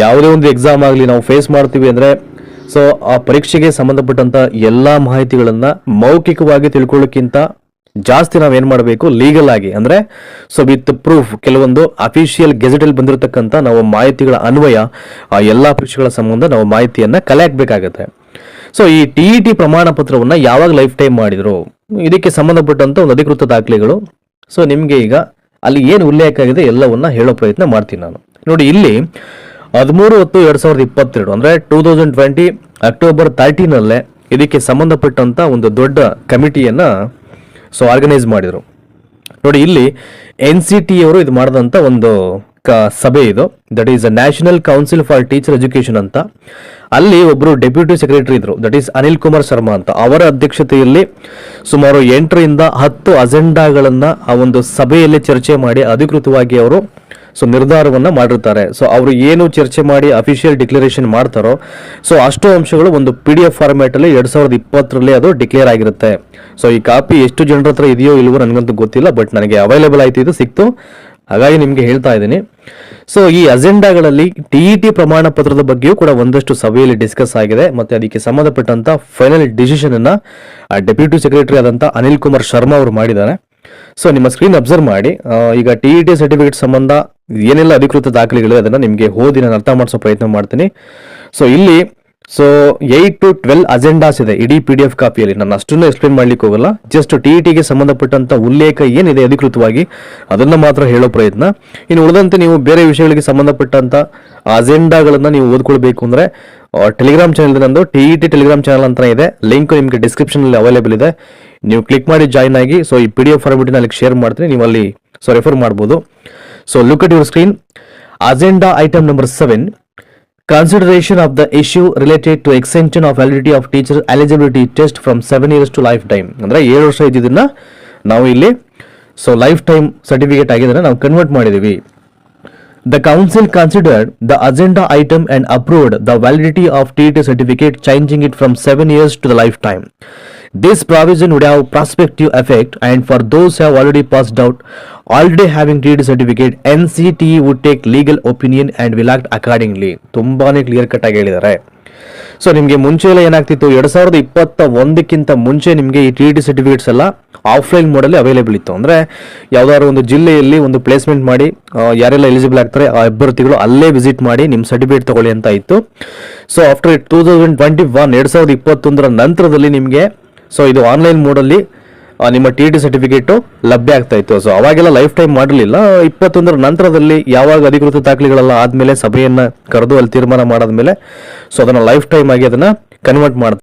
ಯಾವುದೇ ಒಂದು ಎಕ್ಸಾಮ್ ಆಗಲಿ ನಾವು ಫೇಸ್ ಮಾಡ್ತೀವಿ ಅಂದರೆ ಸೊ ಆ ಪರೀಕ್ಷೆಗೆ ಸಂಬಂಧಪಟ್ಟಂತ ಎಲ್ಲ ಮಾಹಿತಿಗಳನ್ನು ಮೌಖಿಕವಾಗಿ ತಿಳ್ಕೊಳ್ಳೋಕ್ಕಿಂತ ಜಾಸ್ತಿ ನಾವೇನ್ ಮಾಡಬೇಕು ಲೀಗಲ್ ಆಗಿ. ಅಂದ್ರೆ ಸೊ ವಿತ್ ಪ್ರೂಫ್ ಕೆಲವೊಂದು ಅಫಿಷಿಯಲ್ ಗೆಜೆಟಲ್ಲಿ ಬಂದಿರತಕ್ಕಂಥ ನಾವು ಮಾಹಿತಿಗಳ ಅನ್ವಯ, ಆ ಎಲ್ಲ ಪರೀಕ್ಷೆಗಳ ಸಂಬಂಧ ನಾವು ಮಾಹಿತಿಯನ್ನ ಕಲೆ ಹಾಕಬೇಕಾಗತ್ತೆ ಸೊ ಈ ಟಿ ಇ ಟಿ ಪ್ರಮಾಣ ಪತ್ರವನ್ನ ಯಾವಾಗ ಲೈಫ್ ಟೈಮ್ ಮಾಡಿದ್ರು, ಇದಕ್ಕೆ ಸಂಬಂಧಪಟ್ಟಂತ ಒಂದು ಅಧಿಕೃತ ದಾಖಲೆಗಳು. ಸೊ ನಿಮಗೆ ಈಗ ಅಲ್ಲಿ ಏನು ಉಲ್ಲೇಖ ಆಗಿದೆ ಎಲ್ಲವನ್ನ ಹೇಳೋ ಪ್ರಯತ್ನ ಮಾಡ್ತೀನಿ ನಾನು. ನೋಡಿ, ಇಲ್ಲಿ ಹದಿಮೂರು ಹತ್ತು ಎರಡ್ ಸಾವಿರದ ಇಪ್ಪತ್ತೆರಡು, ಅಂದ್ರೆ ಟೂ ತೌಸಂಡ್ ಟ್ವೆಂಟಿ ಅಕ್ಟೋಬರ್ ತರ್ಟೀನಲ್ಲೇ ಇದಕ್ಕೆ ಸಂಬಂಧಪಟ್ಟಂತ ಒಂದು ದೊಡ್ಡ ಕಮಿಟಿಯನ್ನ ಸೊ ಆರ್ಗನೈಸ್ ಮಾಡಿದರು. ನೋಡಿ, ಇಲ್ಲಿ ಎನ್ ಸಿ ಟಿ ಅವರು ಇದು ಮಾಡಿದಂಥ ಒಂದು ಸಭೆ ಇದು. That is national council for teacher education ಅಂತ. ಅಲ್ಲಿ ಒಬ್ಬರು ಡೆಪ್ಯೂಟಿ ಸೆಕ್ರೆಟರಿ ಇದ್ರು. ದಟ್ ಈಸ್ ಅನಿಲ್ ಕುಮಾರ್ ಶರ್ಮಾ ಅಂತ. ಅವರ ಅಧ್ಯಕ್ಷತೆಯಲ್ಲಿ ಸುಮಾರು ಎಂಟರಿಂದ ಹತ್ತು ಅಜೆಂಡಾಗಳನ್ನ ಆ ಒಂದು ಸಭೆಯಲ್ಲಿ ಚರ್ಚೆ ಮಾಡಿ ಅಧಿಕೃತವಾಗಿ ಅವರು ಸೊ ನಿರ್ಧಾರವನ್ನ ಮಾಡಿರ್ತಾರೆ. ಸೊ ಅವರು ಏನು ಚರ್ಚೆ ಮಾಡಿ ಅಫಿಷಿಯಲ್ ಡಿಕ್ಲರೇಷನ್ ಮಾಡ್ತಾರೋ ಸೊ ಅಷ್ಟು ಅಂಶಗಳು ಒಂದು ಪಿ ಡಿ ಎಫ್ ಫಾರ್ಮ್ಯಾಟ್ ಅಲ್ಲಿ ಎರಡ್ ಸಾವಿರದ ಇಪ್ಪತ್ತರಲ್ಲಿ ಅದು ಡಿಕ್ಲೇರ್ ಆಗಿರುತ್ತೆ. ಸೊ ಈ ಕಾಪಿ ಎಷ್ಟು ಜನರ ಹತ್ರ ಇದೆಯೋ ಇಲ್ವೋ ನನಗಂತೂ ಗೊತ್ತಿಲ್ಲ ಬಟ್ ನನಗೆ ಅವೈಲೇಬಲ್ ಆಯಿತು, ಇದು ಸಿಕ್ತು. ಹಾಗಾಗಿ ನಿಮಗೆ ಹೇಳ್ತಾ ಇದ್ದೀನಿ. ಸೊ ಈ ಅಜೆಂಡಾಗಳಲ್ಲಿ ಟಿ ಇ ಟಿ ಪ್ರಮಾಣ ಪತ್ರದ ಬಗ್ಗೆಯೂ ಕೂಡ ಒಂದಷ್ಟು ಸಭೆಯಲ್ಲಿ ಡಿಸ್ಕಸ್ ಆಗಿದೆ. ಮತ್ತೆ ಅದಕ್ಕೆ ಸಂಬಂಧಪಟ್ಟಂತ ಫೈನಲ್ ಡಿಸಿಷನ್ ಅನ್ನ ಡೆಪ್ಯೂಟಿ ಸೆಕ್ರೆಟರಿ ಆದಂತ ಅನಿಲ್ ಕುಮಾರ್ ಶರ್ಮಾ ಅವರು ಮಾಡಿದ್ದಾರೆ. ಸೊ ನಿಮ್ಮ ಸ್ಕ್ರೀನ್ ಅಬ್ಸರ್ವ್ ಮಾಡಿ. ಈಗ ಟಿ ಇ ಟಿ ಸರ್ಟಿಫಿಕೇಟ್ ಸಂಬಂಧ ಏನೆಲ್ಲ ಅಧಿಕೃತ ದಾಖಲೆಗಳು ಅದನ್ನ ನಿಮಗೆ ಓದಿ ನಾನು ಅರ್ಥ ಮಾಡಿಸೋ ಪ್ರಯತ್ನ ಮಾಡ್ತೀನಿ. ಸೊ ಇಲ್ಲಿ so eight to twelve agendas ಇದೆ ಇಡೀ ಪಿ ಡಿ ಎಫ್ ಕಾಪಿಯಲ್ಲಿ. ನಾನು ಅಷ್ಟನ್ನು ಎಕ್ಸ್ಪ್ಲೇನ್ ಮಾಡ್ಲಿಕ್ಕೆ ಹೋಗಲ್ಲ. ಜಸ್ಟ್ ಟಿ ಟಿಗೆ ಸಂಬಂಧಪಟ್ಟಂತ ಉಲ್ಲೇಖ ಏನಿದೆ ಅಧಿಕೃತವಾಗಿ, ಅದನ್ನ ಮಾತ್ರ ಹೇಳೋ ಪ್ರಯತ್ನ. ಇನ್ನು ಉಳಿದಂತೆ ನೀವು ಬೇರೆ ವಿಷಯಗಳಿಗೆ ಸಂಬಂಧಪಟ್ಟಂತ ಅಜೆಂಡಾಗಳನ್ನ ನೀವು ಓದ್ಕೊಳ್ಬೇಕು ಅಂದ್ರೆ ಟೆಲಿಗ್ರಾಮ್ ಚಾನಲ್ ನಂದು ಟಿ ಟಿ ಟೆಲಿಗ್ರಾಮ್ ಚಾನಲ್ ಅಂತ ಇದೆ. ಲಿಂಕ್ ನಿಮಗೆ ಡಿಸ್ಕ್ರಿಪ್ಷನ್ ಅಲ್ಲಿ ಅವೈಲೇಬಲ್ ಇದೆ. ನೀವು ಕ್ಲಿಕ್ ಮಾಡಿ ಜಾಯ್ನ್ ಆಗಿ ಸೊ ಈ P D F format share ಮಾಡ್ತೀನಿ. ನೀವು ಅಲ್ಲಿ ಸೊ ರೆಫರ್ ಮಾಡ್ಬೋದು. So look at your screen agenda item number seven Consideration of the issue related to extension of validity of teacher eligibility test from 7 years to lifetime ಅಂದ್ರೆ ಏಳು ವರ್ಷ ಇದ್ದಿದ್ದನ್ನ ನಾವು ಇಲ್ಲಿ ಸೊ ಲೈಫ್ ಟೈಮ್ ಸರ್ಟಿಫಿಕೇಟ್ ಆಗಿದ್ರೆ ನಾವು convert ಮಾಡಿದೀವಿ The council considered the agenda item and approved the validity of TT certificate, changing it from 7 years to the lifetime. This provision would have prospective effect, and for those who have already passed out, already having TET certificate, NCTE would take legal opinion and will act accordingly. ತುಂಬಾನೇ clear cut ಆಗಿ ಹೇಳಿದ್ದಾರೆ. So ನಿಮಗೆ ಮುಂಚೆ ಏನಾಗ್ತಿತ್ತು? ಎರಡು ಸಾವಿರದ ಇಪ್ಪತ್ತ ಒಂದಕ್ಕಿಂತ ಮುಂಚೆ ನಿಮಗೆ ಈ ಟಿ ಟಿ ಸರ್ಟಿಫಿಕೇಟ್ಸ್ ಎಲ್ಲ ಆಫ್ಲೈನ್ ಮೋಡಲ್ಲಿ ಅವೈಲೇಬಲ್ ಇತ್ತು. ಅಂದರೆ ಯಾವುದಾದ್ರು ಒಂದು ಜಿಲ್ಲೆಯಲ್ಲಿ ಒಂದು ಪ್ಲೇಸ್ಮೆಂಟ್ ಮಾಡಿ ಯಾರೆಲ್ಲ ಎಲಿಜಿಬಲ್ ಆಗ್ತಾರೆ ಆ ಅಭ್ಯರ್ಥಿಗಳು ಅಲ್ಲೇ ವಿಸಿಟ್ ಮಾಡಿ ನಿಮ್ಮ ಸರ್ಟಿಫಿಕೇಟ್ ತಗೊಳ್ಳಿ ಅಂತ ಇತ್ತು. So after two thousand twenty one ಎರಡು ಸಾವಿರದ ಇಪ್ಪತ್ತೊಂದರ ನಂತರದಲ್ಲಿ ನಿಮಗೆ ಸೊ ಇದು ಆನ್ಲೈನ್ ಮೋಡಲ್ಲಿ ನಿಮ್ಮ ಟಿ ಟಿ ಸರ್ಟಿಫಿಕೇಟು ಲಭ್ಯ ಆಗ್ತಾ ಇತ್ತು. ಸೊ ಅವಾಗೆಲ್ಲ ಲೈಫ್ ಟೈಮ್ ಮಾಡಲಿಲ್ಲ ಇಪ್ಪತ್ತೊಂದರ ನಂತರದಲ್ಲಿ ಯಾವಾಗ ಅಧಿಕೃತ ದಾಖಲೆಗಳೆಲ್ಲ ಆದಮೇಲೆ ಸಭೆಯನ್ನು ಕರೆದು ಅಲ್ಲಿ ತೀರ್ಮಾನ ಮಾಡಾದ್ಮೇಲೆ ಸೊ ಅದನ್ನು ಲೈಫ್ ಟೈಮ್ ಆಗಿ ಅದನ್ನು ಕನ್ವರ್ಟ್ ಮಾಡ